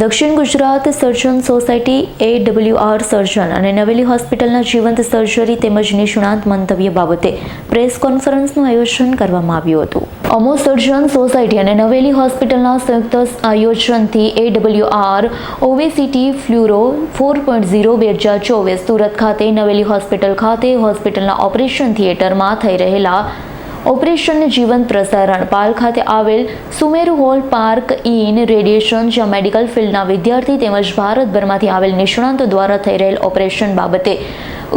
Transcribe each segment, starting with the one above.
દક્ષિણ Gujarat surgeon society A W R surgeon અને નવેલી હોસ્પિટલના જીવંત સર્જરી તેમજ નિષ્ણાંત મંતવ્ય બાબતે પ્રેસ કોન્ફરન્સનું આયોજન કરવામાં આવ્યું હતું. અમો સર્જન સોસાયટી અને નવેલી હોસ્પિટલના સંયુક્ત આયોજનથી A W R obesity fluoro four point zero બે હજાર ચોવીસ સુરત ખાતે નવેલી હોસ્પિટલ ખાતે હોસ્પિટલના ઓપરેશન થિયેટરમાં થઈ રહેલા ઓપરેશન જીવંત પ્રસારણ. પાલ ખાતે આવેલ Sumeru hall park inn Radisson, જ્યાં મેડિકલ ફિલ્ડના વિદ્યાર્થી તેમજ ભારતભરમાંથી આવેલ નિષ્ણાંતો દ્વારા થઈ રહેલ ઓપરેશન બાબતે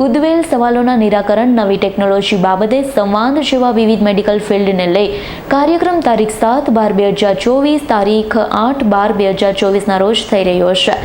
ઉદ્વેલ સવાલોના નિરાકરણ, નવી ટેકનોલોજી બાબતે સંવાદ જેવા વિવિધ મેડિકલ ફિલ્ડને લઈ કાર્યક્રમ તારીખ સાત બાર બે હજાર ચોવીસ, તારીખ આઠ બાર બે હજાર ચોવીસના રોજ થઈ રહ્યો છે.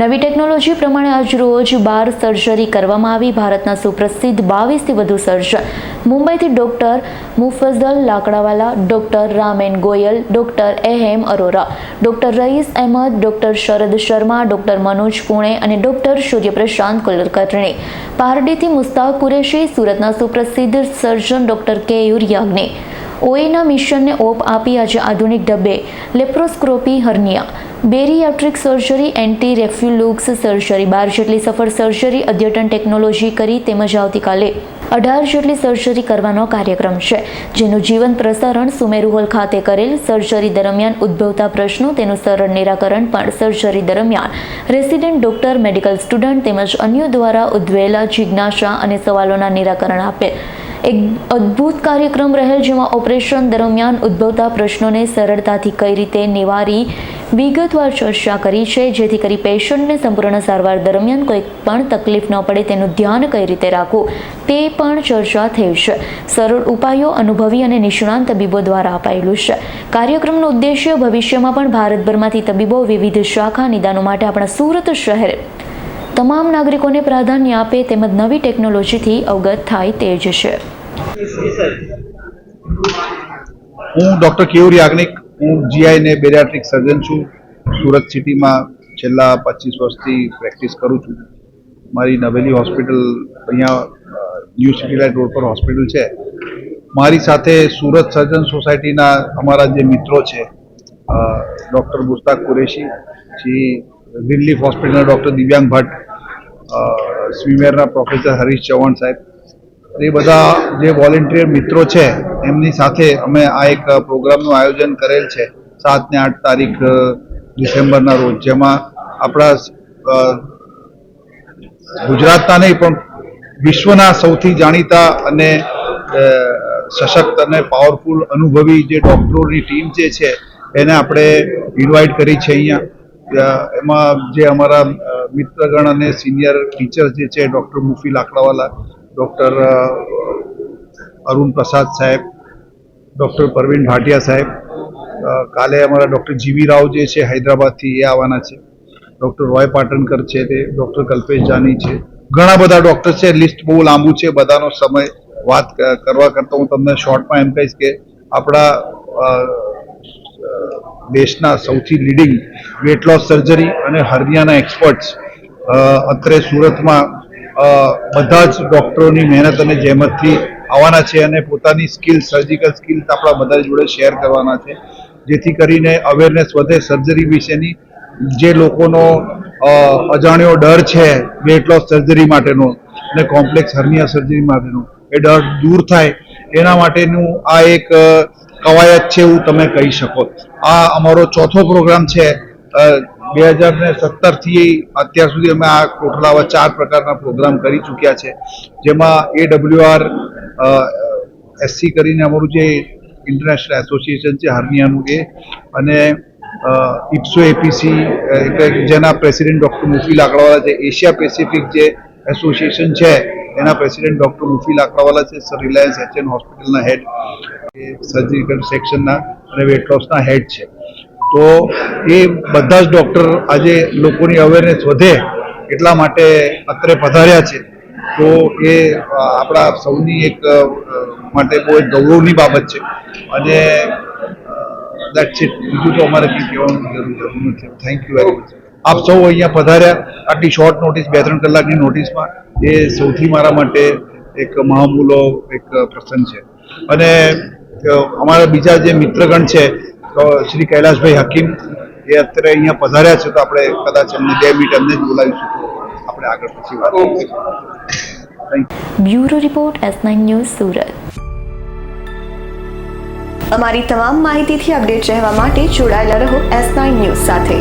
નવી ટેકનોલોજી પ્રમાણે આજ રોજ બાર સર્જરી કરવામાં આવી. ભારતના સુપ્રસિદ્ધ બાવીસથી વધુ સર્જન મુંબઈથી doctor Muffazal Lakdawala doctor Ramen Goyal doctor એહેમ Arora doctor Rais Ahmed doctor Sharad Sharma doctor Manoj Pune અને ડૉક્ટર સૂર્યપ્રશાંત કુલકર્ણી. પારડીથી મુસ્તાક કુરેશી, સુરતના સુપ્રસિદ્ધ સર્જન ડૉક્ટર કેયુર યાજ્ઞિક ઓએના મિશનને ઓપ આપી આજે આધુનિક Dabbe laparoscopy hernia. Bariatric surgery anti reflux surgery. બાર જેટલી સફળ સર્જરી, અદ્યતન ટેકનોલોજી કરી તેમજ આવતીકાલે અઢાર જેટલી સર્જરી કરવાનો કાર્યક્રમ છે. જેનું જીવન પ્રસારણ સુમેરુ હોલ ખાતે કરેલ સર્જરી દરમિયાન ઉદ્ભવતા પ્રશ્નો, તેનું સરળ નિરાકરણ પણ સર્જરી દરમિયાન. રેસિડેન્ટ ડોક્ટર, મેડિકલ સ્ટુડન્ટ તેમજ અન્યો દ્વારા ઉદ્ભવેલા જિજ્ઞાસા અને સવાલોના નિરાકરણ આપેલ એક અદ્ભુત કાર્યક્રમ રહેલ જેમાં ઓપરેશન દરમિયાન ઉદ્ભવતા પ્રશ્નોને સરળતાથી કઈ રીતે નિવારી વિગતવાર ચર્ચા કરી છે, જેથી કરી પેશન્ટને સંપૂર્ણ સારવાર દરમિયાન કોઈ પણ તકલીફ ન પડે તેનું ધ્યાન કઈ રીતે રાખવું તે પણ ચર્ચા થઈ છે. સરળ ઉપાયો અનુભવી અને નિષ્ણાંત તબીબો દ્વારા અપાયેલું છે. કાર્યક્રમનો ઉદ્દેશ્ય ભવિષ્યમાં પણ ભારતભરમાંથી તબીબો વિવિધ શાખા નિદાનો માટે આપણા સુરત શહેર તમામ નાગરિકોને પ્રાધાન્ય આપે તેમજ નવી ટેકનોલોજીથી અવગત થાય તે જ છે. હું ડૉક્ટર કેયુર યાજ્ઞિક હું જીઆઈ ને બેરિયાટ્રિક સર્જન છું. સુરત સિટીમાં છેલ્લા પચીસ વર્ષથી પ્રેક્ટિસ કરું છું. મારી નવેલી હોસ્પિટલ અહીંયા ન્યૂ સિટી લાઇટ રોડ પર હોસ્પિટલ છે. મારી સાથે સુરત સર્જન સોસાયટીના અમારા જે મિત્રો છે ડૉક્ટર મુસ્તાક કુરેશી પછી ગ્રીનલીફ હોસ્પિટલના ડૉક્ટર દિવ્યાંગ ભટ્ટ સ્વિમેરના પ્રોફેસર હરીશ ચૌહાણ સાહેબ. એ બધા જે વોલેન્ટિયર મિત્રો છે, એમની સાથે અમે આ એક પ્રોગ્રામનું આયોજન કરેલ છે સાત ને આઠ તારીખ ડિસેમ્બરના રોજ. જેમાં આપણા ગુજરાતના નહીં, પણ વિશ્વના સૌથી જાણીતા અને સશક્ત અને પાવરફુલ અનુભવી જે ડૉક્ટરોની ટીમ જે છે, એને આપણે ઇન્વાઇટ કરી છે અહીંયા. એમાં જે અમારા મિત્રગણ અને સિનિયર ટીચર જે છે ડૉક્ટર મુફી લાકડાવાલા ડૉક્ટર અરુણ પ્રસાદ સાહેબ ડૉક્ટર પરવીન ભાટિયા સાહેબ કાલે અમારા ડૉક્ટર જીવી રાવ જે છે, હૈદરાબાદથી એ આવવાના છે. ડૉક્ટર રોય પાટણકર છે તે ડૉક્ટર કલ્પેશ જાની છે. ઘણા બધા ડૉક્ટર છે લિસ્ટ બહુ લાંબુ છે, બધાનો સમય વાત કરવા કરતાં હું તમને શોર્ટમાં એમ કહીશ કે આપણા દેશના સૌથી લીડિંગ વેટ લોસ સર્જરી અને હર્નિયાના એક્સપર્ટ્સ અત્રે સુરતમાં બધા જ ડૉક્ટરોની મહેનત અને જહેમતથી આવવાના છે અને પોતાની સ્કિલ સર્જિકલ સ્કિલ આપણા બધા જોડે શેર કરવાના છે. જેથી કરીને અવેરનેસ વધે સર્જરી વિશેની. જે લોકોનો અજાણ્યો ડર છે વેટ લોસ સર્જરી માટેનો અને કોમ્પ્લેક્સ હર્નિયા સર્જરી માટેનો, એ ડર દૂર થાય, એના માટેનું આ એક કવાયત છે એવું તમે કહી શકો. આ અમારો ચોથો પ્રોગ્રામ છે. બે હજાર ને સત્તરથી અત્યાર સુધી અમે આ ટોટલ ચાર પ્રકારના પ્રોગ્રામ કરી ચૂક્યા છે. જેમાં એ ડબલ્યુઆર એસસી કરીને અમારું જે ઇન્ટરનેશનલ એસોસિએશન છે, હર્નિયાનું એ, અને ઇપ્સો એપીસી જેના પ્રેસિડેન્ટ ડૉક્ટર મુફી લાકડાવાલા છે, એશિયા પેસિફિક જે એસોસિએશન છે, એના પ્રેસિડેન્ટ ડૉક્ટર મુફી લાકડાવાલા છે, સર રિલાયન્સ એચએન હોસ્પિટલના હેડ સર્જિકલ સેક્શનના અને વેટ લોસના હેડ છે. તો એ બધા જ ડૉક્ટર આજે લોકોની અવેરનેસ વધે એટલા માટે અત્રે પધાર્યા છે. તો એ આપણા સૌની એક માટે બહુ એક ગૌરવની બાબત છે. અને દેટ્સ ઇટ બીજું તો અમારે કંઈ કહેવાનું જરૂર નથી. થેન્ક યુ વેરી મચ આપ સૌ અહીંયા પધાર્યા. આટલી શોર્ટ નોટિસ બે ત્રણ કલાકની નોટિસમાં એ સૌથી મારા માટે એક મહામૂલો એક પ્રસંગ છે. અને અમારા બીજા જે મિત્રગણ છે શ્રી કૈલાશભાઈ હકીમ એ અત્યારે અહીંયા પધાર્યા છે તો આપણે કદાચ એમને બે મિનિટ એમને જ બોલાવીશું આપણે આગળ પછી વાત bureau report S nine news Surat. અમારી તમામ માહિતીથી અપડેટ રહેવા માટે જોડાયેલા રહો એસ નાઇન ન્યૂઝ સાથે.